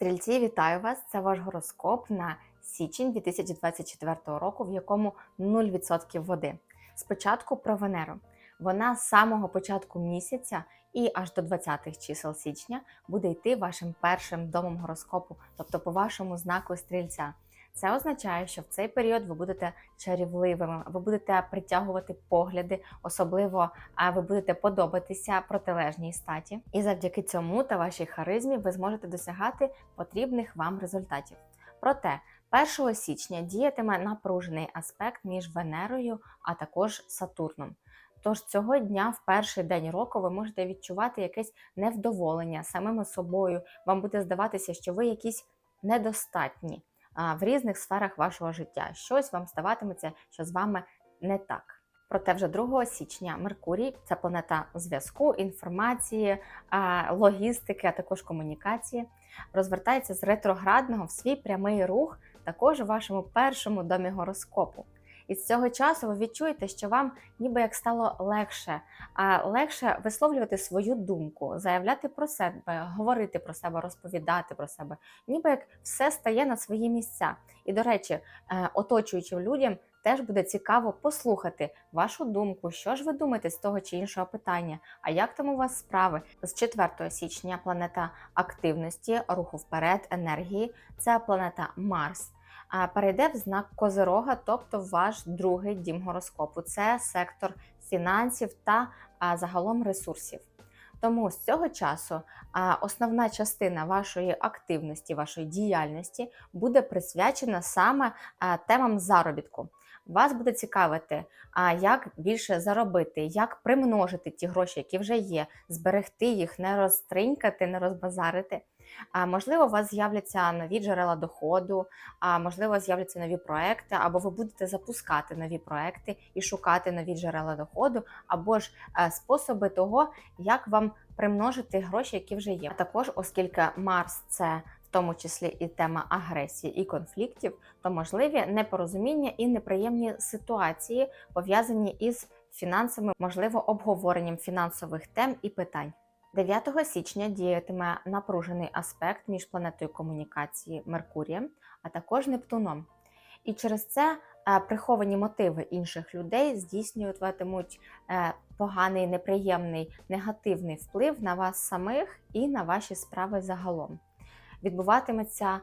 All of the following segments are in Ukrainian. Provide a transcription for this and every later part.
Стрільці, вітаю вас! Це ваш гороскоп на січень 2024 року, в якому 0% води. Спочатку про Венеру. Вона з самого початку місяця і аж до 20-х чисел січня буде йти вашим першим домом гороскопу, тобто по вашому знаку стрільця. Це означає, що в цей період ви будете чарівливими, ви будете притягувати погляди, особливо ви будете подобатися протилежній статі. І завдяки цьому та вашій харизмі ви зможете досягати потрібних вам результатів. Проте 1 січня діятиме напружений аспект між Венерою, а також Сатурном. Тож цього дня, в перший день року, ви можете відчувати якесь невдоволення самими собою. Вам буде здаватися, що ви якісь недостатні в різних сферах вашого життя. Щось вам ставатиметься, що з вами не так. Проте вже 2 січня Меркурій це планета зв'язку, інформації, логістики, а також комунікації, розвертається з ретроградного в свій прямий рух, також у вашому першому домі гороскопу. І з цього часу ви відчуєте, що вам ніби як стало легше, а легше висловлювати свою думку, заявляти про себе, говорити про себе, розповідати про себе, ніби як все стає на свої місця. І, до речі, е, оточуючим людям теж буде цікаво послухати вашу думку, що ж ви думаєте з того чи іншого питання, а як там у вас справи. З 4 січня планета активності, руху вперед, енергії це планета Марс. Перейде в знак Козирога, тобто ваш другий дім гороскопу. Це сектор фінансів та загалом ресурсів. Тому з цього часу основна частина вашої активності, вашої діяльності буде присвячена саме темам заробітку. Вас буде цікавити, як більше заробити, як примножити ті гроші, які вже є, зберегти їх, не розтринькати, не розбазарити. А можливо, у вас з'являться нові джерела доходу, а можливо, з'являться нові проекти, або ви будете запускати нові проекти і шукати нові джерела доходу, або ж е, способи того, як вам примножити гроші, які вже є. А також, оскільки Марс це в тому числі і тема агресії і конфліктів, то можливі непорозуміння і неприємні ситуації пов'язані із фінансами, можливо, обговоренням фінансових тем і питань. 9 січня діятиме напружений аспект між планетою комунікації Меркурієм, а також Нептуном. І через це е, приховані мотиви інших людей здійснюватимуть е, поганий, неприємний, негативний вплив на вас самих і на ваші справи загалом. Відбуватиметься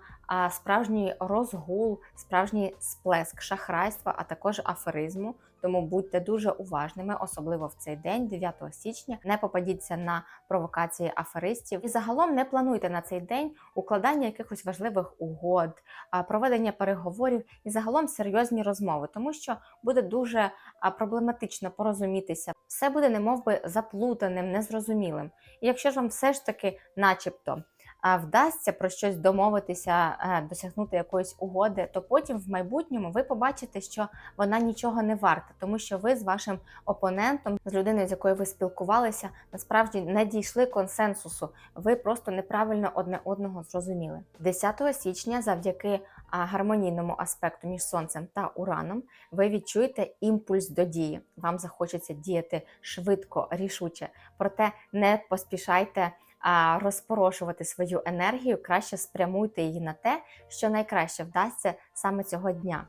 справжній розгул, справжній сплеск шахрайства, а також аферизму. Тому будьте дуже уважними, особливо в цей день, 9 січня. Не попадіться на провокації аферистів і загалом не плануйте на цей день укладання якихось важливих угод, проведення переговорів і загалом серйозні розмови, тому що буде дуже проблематично порозумітися. Все буде немовби заплутаним, незрозумілим. І якщо ж вам все ж таки, начебто, вдасться про щось домовитися, е, досягнути якоїсь угоди, то потім в майбутньому ви побачите, що вона нічого не варта, тому що ви з вашим опонентом, з людиною, з якою ви спілкувалися, насправді не дійшли консенсусу. Ви просто неправильно одне одного зрозуміли. 10 січня, завдяки гармонійному аспекту між сонцем та ураном, ви відчуєте імпульс до дії. Вам захочеться діяти швидко, рішуче, проте не поспішайте розпорошувати свою енергію, краще спрямуйте її на те, що найкраще вдасться саме цього дня.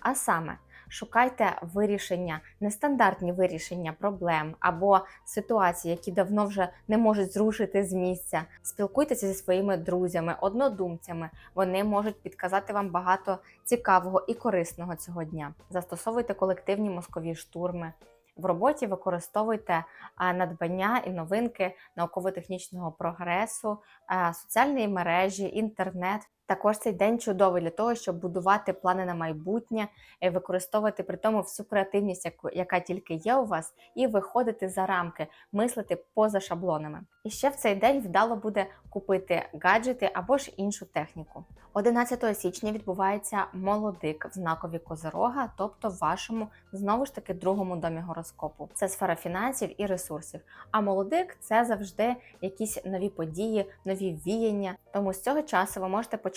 А саме, шукайте вирішення, нестандартні вирішення проблем або ситуацій, які давно вже не можуть зрушити з місця. Спілкуйтеся зі своїми друзями, однодумцями. Вони можуть підказати вам багато цікавого і корисного цього дня. Застосовуйте колективні мозкові штурми. В роботі використовуйте надбання і новинки науково-технічного прогресу, а, соціальні мережі, інтернет. Також цей день чудовий для того, щоб будувати плани на майбутнє, е, використовувати при тому всю креативність, яка тільки є у вас, і виходити за рамки, мислити поза шаблонами. І ще в цей день вдало буде купити гаджети або ж іншу техніку. 11 січня відбувається молодик в знакові Козирога, тобто в вашому знову ж таки другому домі гороскопу. Це сфера фінансів і ресурсів. А молодик це завжди якісь нові події, нові віяння. Тому з цього часу ви можете почати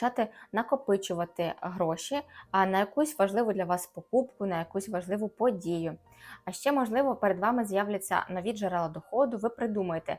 накопичувати гроші на якусь важливу для вас покупку, на якусь важливу подію. А ще, можливо, перед вами з'являться нові джерела доходу. Ви придумаєте,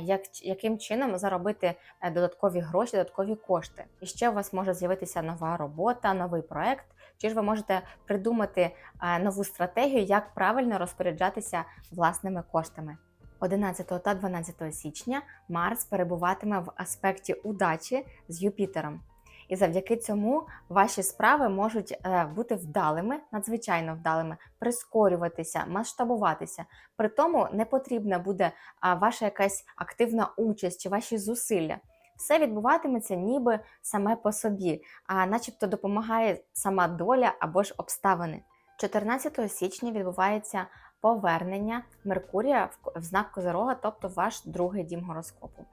як, яким чином заробити е, додаткові гроші, додаткові кошти. І ще у вас може з'явитися нова робота, новий проект. Чи ж ви можете придумати нову стратегію, як правильно розпоряджатися власними коштами? 11 та 12 січня Марс перебуватиме в аспекті удачі з Юпітером. І завдяки цьому ваші справи можуть е, бути вдалими, надзвичайно вдалими, прискорюватися, масштабуватися. При тому не потрібна буде ваша якась активна участь чи ваші зусилля. Все відбуватиметься ніби саме по собі, а начебто допомагає сама доля або ж обставини. 14 січня відбувається повернення Меркурія в- знак Козирога, тобто ваш другий дім гороскопу.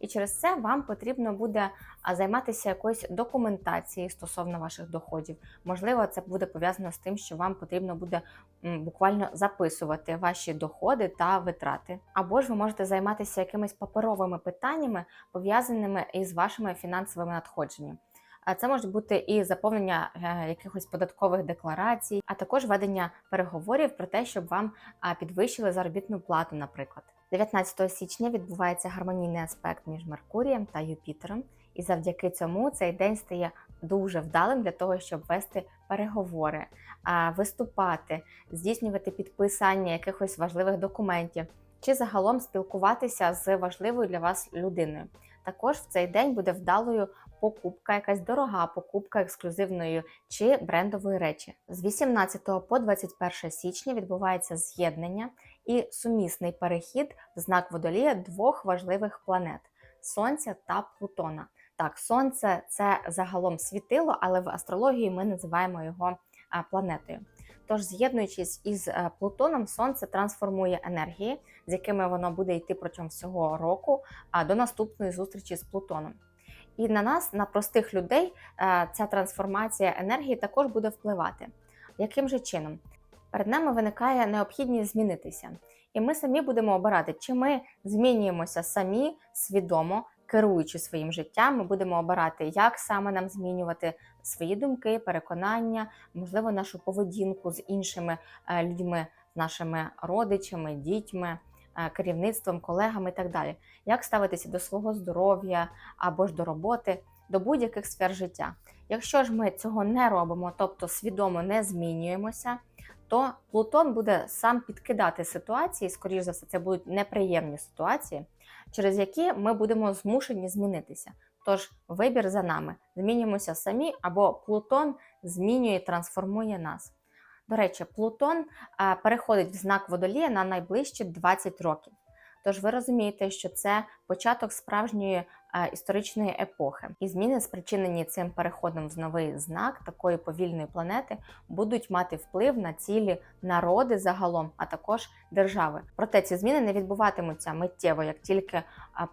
І через це вам потрібно буде займатися якоюсь документацією стосовно ваших доходів. Можливо, це буде пов'язано з тим, що вам потрібно буде буквально записувати ваші доходи та витрати. Або ж ви можете займатися якимись паперовими питаннями, пов'язаними із вашими фінансовими надходженнями. Це може бути і заповнення е, якихось податкових декларацій, а також ведення переговорів про те, щоб вам підвищили заробітну плату, наприклад. 19 січня відбувається гармонійний аспект між Меркурієм та Юпітером, і завдяки цьому цей день стає дуже вдалим для того, щоб вести переговори, виступати, здійснювати підписання якихось важливих документів чи загалом спілкуватися з важливою для вас людиною. Також в цей день буде вдалою покупка, якась дорога покупка ексклюзивної чи брендової речі. З 18 по 21 січня відбувається з'єднання і сумісний перехід в знак водолія двох важливих планет Сонця та Плутона. Так, Сонце це загалом світило, але в астрології ми називаємо його планетою. Тож, з'єднуючись із е, Плутоном, Сонце трансформує енергії, з якими воно буде йти протягом всього року до наступної зустрічі з Плутоном. І на нас, на простих людей, е, ця трансформація енергії також буде впливати. Яким же чином? Перед нами виникає необхідність змінитися. І ми самі будемо обирати, чи ми змінюємося самі свідомо, керуючи своїм життям, ми будемо обирати, як саме нам змінювати свої думки, переконання, можливо, нашу поведінку з іншими е, людьми, з нашими родичами, дітьми, е, керівництвом, колегами і так далі. Як ставитися до свого здоров'я або ж до роботи, до будь-яких сфер життя. Якщо ж ми цього не робимо, тобто свідомо не змінюємося, то Плутон буде сам підкидати ситуації, скоріш за все, це будуть неприємні ситуації, через які ми будемо змушені змінитися. Тож вибір за нами: змінюємося самі, або Плутон змінює, трансформує нас. До речі, Плутон переходить в знак водолія на найближчі 20 років. Тож ви розумієте, що це початок справжньої е, історичної епохи, і зміни, спричинені цим переходом в новий знак такої повільної планети, будуть мати вплив на цілі народи загалом, а також держави. Проте ці зміни не відбуватимуться миттєво, як тільки е,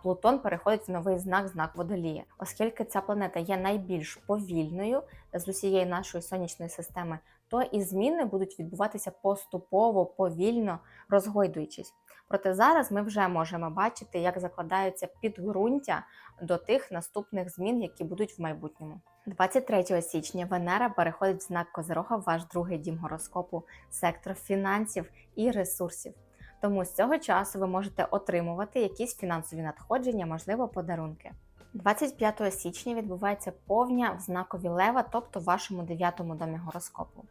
Плутон переходить в новий знак, знак водолія, оскільки ця планета є найбільш повільною з усієї нашої сонячної системи, то і зміни будуть відбуватися поступово, повільно розгойдуючись. Проте зараз ми вже можемо бачити, як закладаються підґрунтя до тих наступних змін, які будуть в майбутньому. 23 січня Венера переходить в знак Козирога в ваш другий дім гороскопу, сектор фінансів і ресурсів. Тому з цього часу ви можете отримувати якісь фінансові надходження, можливо, подарунки. 25 січня відбувається повня в знакові Лева, тобто в вашому дев'ятому домі гороскопу.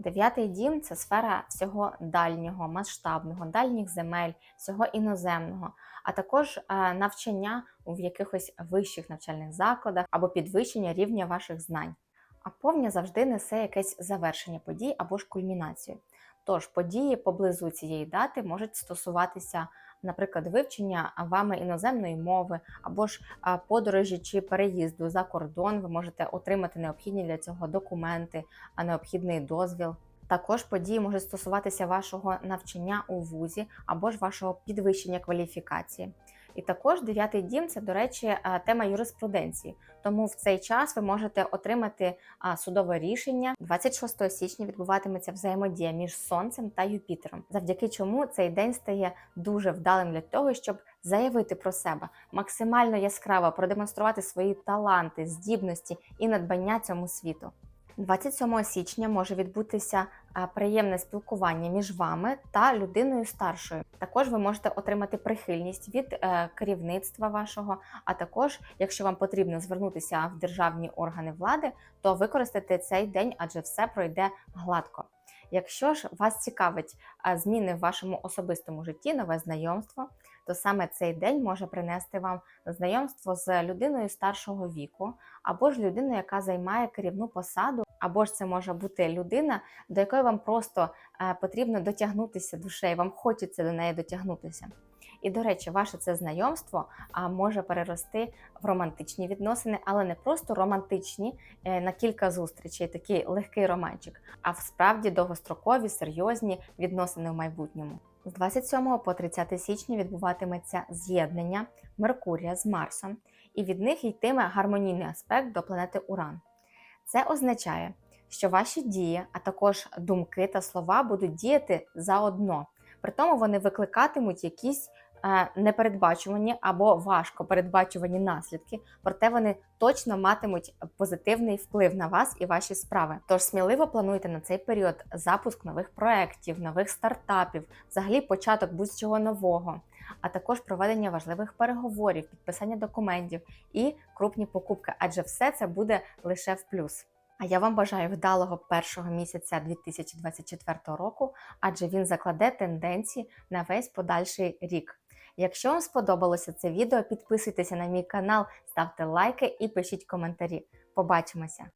Дев'ятий дім це сфера всього дальнього, масштабного, дальніх земель, всього іноземного, а також е, навчання в якихось вищих навчальних закладах або підвищення рівня ваших знань. А повня завжди несе якесь завершення подій або ж кульмінацію. Тож події поблизу цієї дати можуть стосуватися, наприклад, вивчення вами іноземної мови, або ж подорожі чи переїзду за кордон. Ви можете отримати необхідні для цього документи, а необхідний дозвіл. Також події можуть стосуватися вашого навчання у вузі або ж вашого підвищення кваліфікації. І також дев'ятий дім це, до речі, е, тема юриспруденції. Тому в цей час ви можете отримати судове рішення. 26 січня відбуватиметься взаємодія між сонцем та Юпітером, завдяки чому цей день стає дуже вдалим для того, щоб заявити про себе, максимально яскраво продемонструвати свої таланти, здібності і надбання цьому світу. 27 січня може відбутися приємне спілкування між вами та людиною старшою. Також ви можете отримати прихильність від е, керівництва вашого, а також, якщо вам потрібно звернутися в державні органи влади, то використайте цей день, адже все пройде гладко. Якщо ж вас цікавить зміни в вашому особистому житті, нове знайомство, то саме цей день може принести вам знайомство з людиною старшого віку, або ж людиною, яка займає керівну посаду, або ж це може бути людина, до якої вам просто е, потрібно дотягнутися душею, вам хочеться до неї дотягнутися. І, до речі, ваше це знайомство може перерости в романтичні відносини, але не просто романтичні е, на кілька зустрічей, такий легкий романчик, а справді довгострокові, серйозні відносини в майбутньому. З 27 по 30 січня відбуватиметься з'єднання Меркурія з Марсом, і від них йтиме гармонійний аспект до планети Уран. Це означає, що ваші дії, а також думки та слова будуть діяти заодно. При тому вони викликатимуть якісь е, непередбачувані або важко передбачувані наслідки, проте вони точно матимуть позитивний вплив на вас і ваші справи. Тож сміливо плануйте на цей період запуск нових проєктів, нових стартапів, взагалі початок будь-чого нового, а також проведення важливих переговорів, підписання документів і крупні покупки, адже все це буде лише в плюс. А я вам бажаю вдалого першого місяця 2024 року, адже він закладе тенденції на весь подальший рік. Якщо вам сподобалося це відео, підписуйтеся на мій канал, ставте лайки і пишіть коментарі. Побачимося!